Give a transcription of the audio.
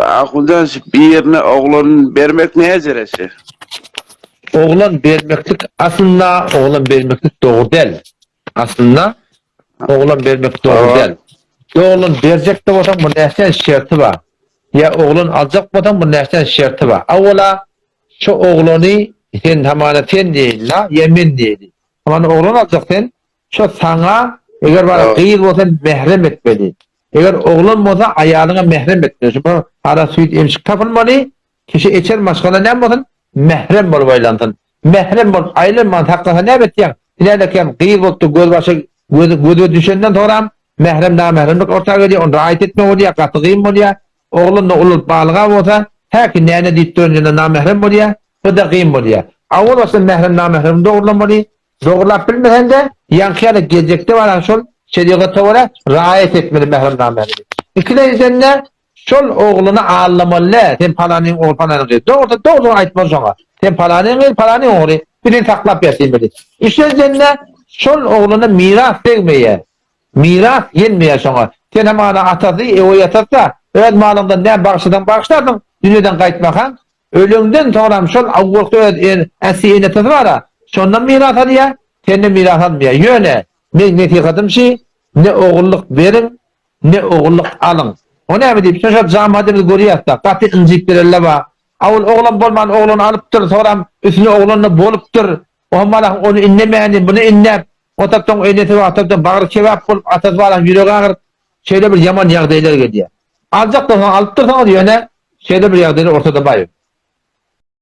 Akuldan birine oğlun vermek neye ceresi? Oğlan vermeklik aslında oğlan vermeklik doğru değil. Aslında oğlan vermek doğru Tamam. değil. Oğlan verecek de olsan bu nesnen şerti var. Ya oğlan alacak olsan bu nesnen şerti var. Avvela şu oğlanı sen hamana sen değil la yemin değil. Hamana oğlan alacak sen şu sana eğer bana gıyır olsan mehrem etmeli. Eğer oğlan olsa ayağına mehrem etmeli. Şu bu ara süt emşik tapılmalı. Kişi içer maşgala ne olsun? Mehrem bol baylandın. Mehrem bol ayrılman hakkında ne betiyen? İlerleken gıyır oldu göz başı göz göz düşenden sonra mehrem na mehremlik ortağa geliyor. Onu rahat etme oluyor, katığıyım oluyor. Oğlun da ulup bağlığa olsa her ki neyine dittirinde na mehrem oluyor. O da kıyım oluyor. Avul olsun mehrem na mehrem doğrulamıyor. Doğrulap bilmesen de yankıya da gelecekte var şol şeriyata var rahat etmeli mehrem na mehrem. İkide izlenler şol oğlunu ağlamalı. Sen palanın oğul palanın diyor. Doğru doğru aytmaz sonra. Sen palanın oğul palanın oğlu. Birini taklap yapayım dedi. İşte izlenler şol oğluna miras vermeye. Miras yenmeye sonra. Sen hemen atası e, o yatarsa evet malımda ne bağışladan bağışlardın dünyadan kayıtmakan. Ölümden sonra şol avukta öyle esiyene tadı var ha. Şondan miras alıyor. Sen de miras almıyor. Yöne. Ne netikadım şey ne oğulluk verin ne oğulluk alın. O ne mi deyip şoşat zamadimiz görüyor da katı incik birelle var. Avul oğlan bolman oğlan alıptır sonra üstüne oğlanla boluptur. O mala onu inlemeyeni bunu inler. O taptan eyneti var taptan bağır kevap bulup atat var yürek ağır. Şeyde bir yaman yağdaylar geliyor. Alacak da sonra alıptır sana diyor ne? Şeyde bir yağdaylar ortada bayıyor.